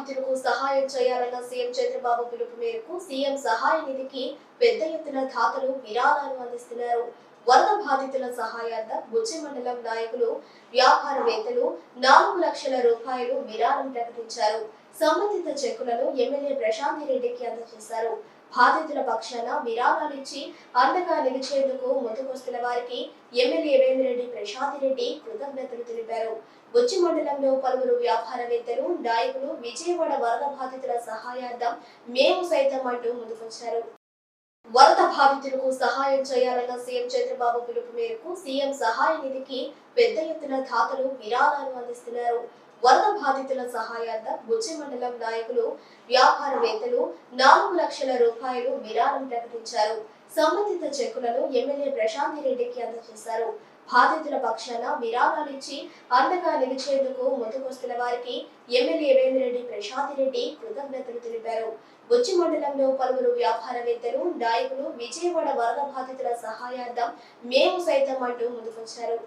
బాధితులకు సహాయం చేయాలన్న సీఎం చంద్రబాబు పిలుపు మేరకు సీఎం సహాయ నిధికి పెద్ద ఎత్తున దాతలు విరాళాలు అందిస్తున్నారు. వరద బాధితుల సహాయార్థం బుజ్జి మండలం నాయకులు వ్యాపారవేత్తలు నాలుగు లక్షల రూపాయలు విరాళం ప్రకటించారు. సంబంధిత చెక్కులను ఎమ్మెల్యే ప్రశాంతి రెడ్డికి అందజేశారు. బాధితుల పక్షాన విరాళాలిచ్చి అండగా నిలిచేందుకు ముందుకొస్తున్న వారికి ఎమ్మెల్యే వేమిరెడ్డి ప్రశాంతి రెడ్డి కృతజ్ఞతలు తెలిపారు. బుచ్చి మండలంలో పలువురు వ్యాపారవేత్తలు నాయకులు విజయవాడ వరద బాధితుల సహాయార్థం మేము సైతం అంటూ ముందుకొచ్చారు. వరద బాధితులకు సహాయం చేయాలన్న సీఎం చంద్రబాబు పిలుపు మేరకు సీఎం సహాయ నిధికి పెద్ద ఎత్తున దాతలు విరాళాలు అందిస్తున్నారు. వరద బాధితుల సహాయార్థం బుజ్జి మండలం నాయకులు వ్యాపారవేత్తలు నాలుగు లక్షల రూపాయలు విరాళం ప్రకటించారు. సంబంధిత చెక్కులను ఎమ్మెల్యే ప్రశాంతి రెడ్డికి అందజేశారు. బాధితుల పక్షాన విరాళాలిచ్చి అండగా నిలిచేందుకు ముందుకొస్తున్న వారికి ఎమ్మెల్యే వేమిరెడ్డి ప్రశాంతి రెడ్డి కృతజ్ఞతలు తెలిపారు. బొచ్చి మండలంలో పలువురు వ్యాపారవేత్తలు నాయకులు విజయవాడ వరద బాధితుల సహాయార్థం మేము సైతం అంటూ ముందుకొచ్చారు.